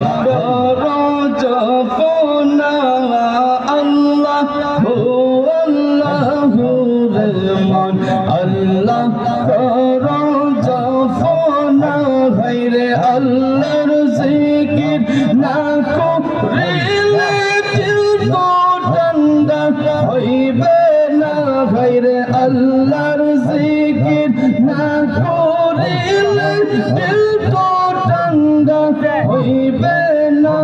রাজা রহিবে না।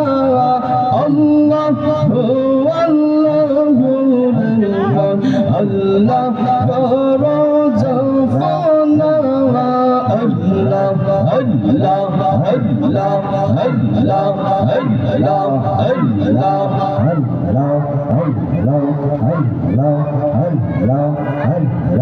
আল্লাহ আল্লাহ আল্লাহ Allah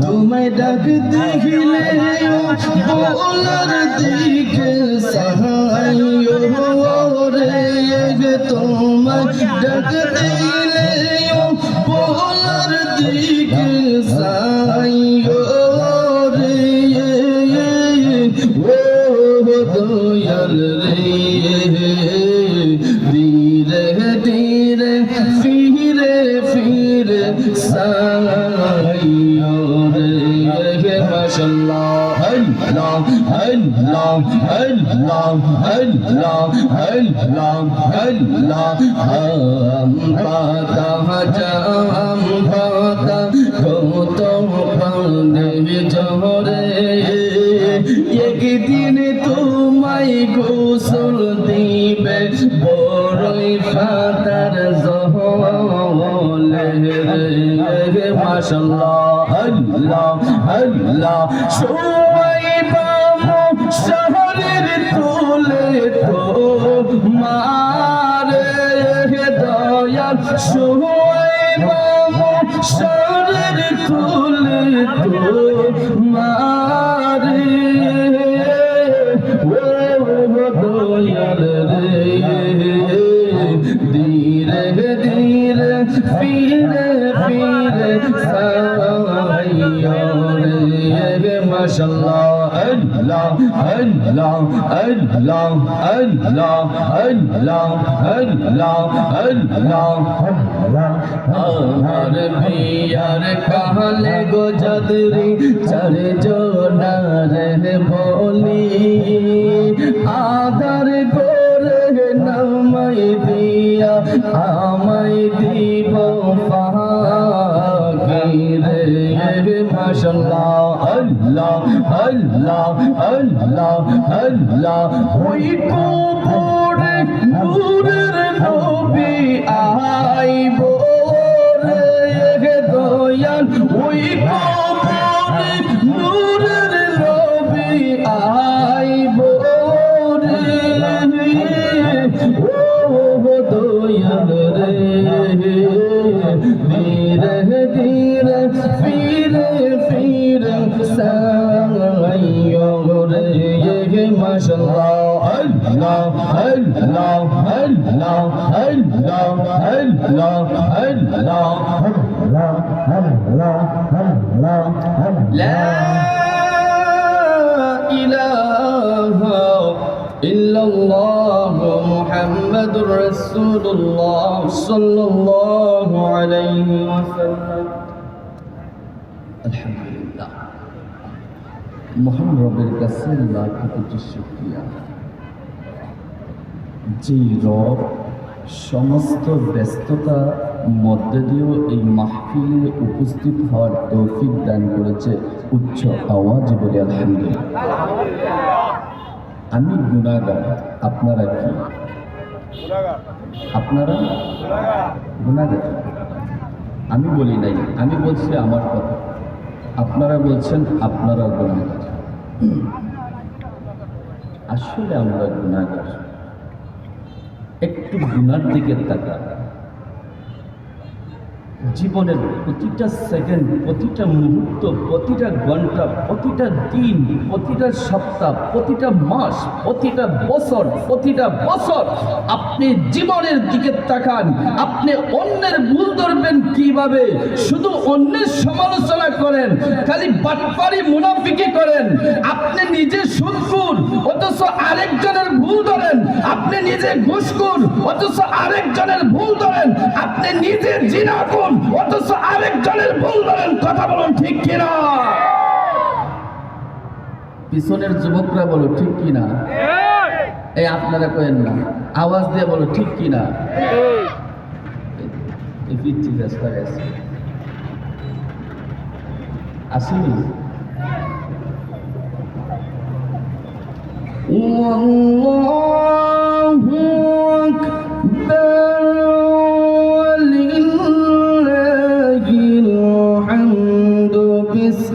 তোমায় ডাক দেখিলে বলার দিকে সাহায্য রে তোমায় ডাক দিলে هل لا هل لا أنت تهجر মাশাল্লাহ আল্লাহ আল্লাহ সবাই বামো শহরের তুলে তো মারে দয়াল সবাই বামো শহরের তুলে তো মারে ও দয়াল রে ধীরে ধীরে মাশাল্লাহ আল্লাহ আল্লাহ আল্লাহ আল্লাহ আল্লাহ আল্লাহ আল্লাহ আমার বিয়ার কাহালে গো যাদরি চারে জোনারে বলি আদার করে নামাই দিয়া আমায় দিব ফাকিরে মাশাল্লাহ আল্লাহ আল্লাহ আল্লাহ আল্লাহ। ওই কোপড়ে নূরের নবী আইব রে দয়াল। ওই কোপড়ে নূরের নবী আইব রে ও, দয়াল রে। لا إله إلا الله محمد رسول الله صلى الله عليه وسلم. الحمد لله. محمد رب الكسر لا كتب যেই রব সমস্ত ব্যস্ততা মধ্যে দিয়েও এই মাহফিলে উপস্থিত হওয়ার তৌফিক দান করেছে উচ্চ আওয়াজ বলে আলহামদুলিল্লাহ। আমি গুণাগার, আপনারা কি? আপনারা? গুণাগার। আমি বলি নাই, আমি বলছি আমার কথা। আপনারা বলছেন আপনারা গুণাগার। আসলে আমরা গুণাগার। একটু গুনার দিকে তাকা জীবনের প্রতিটা সেকেন্ড প্রতিটা মুহূর্ত, প্রতিটা ঘণ্টা, প্রতিটা দিন, প্রতিটা সপ্তাহ, প্রতিটা মাস, প্রতিটা বছর প্রতিটা বছর আপনি জীবনের দিকে তাকান। আপনি অন্যের ভুল ধরবেন কীভাবে? শুধু অন্যের সমালোচনা করেন, খালি বাটপারি মুনাফিকে করেন। আপনি নিজে আরেকজনের ভুল ধরেন আপনি নিজে ঘুষখুর অথচ আরেকজনের ভুল ধরেন আপনি নিজে জিনাকুন অথচ আরেকজনের ভুল ধরেন কথা বলুন ঠিক কিনা পিছনের যুবকরা বলো ঠিক কিনা এই আপনারা কেন না আওয়াজ দিয়ে বলো ঠিক কিনা এই পিচ্ছি রাস্তায় আছে আসেনি والله rupees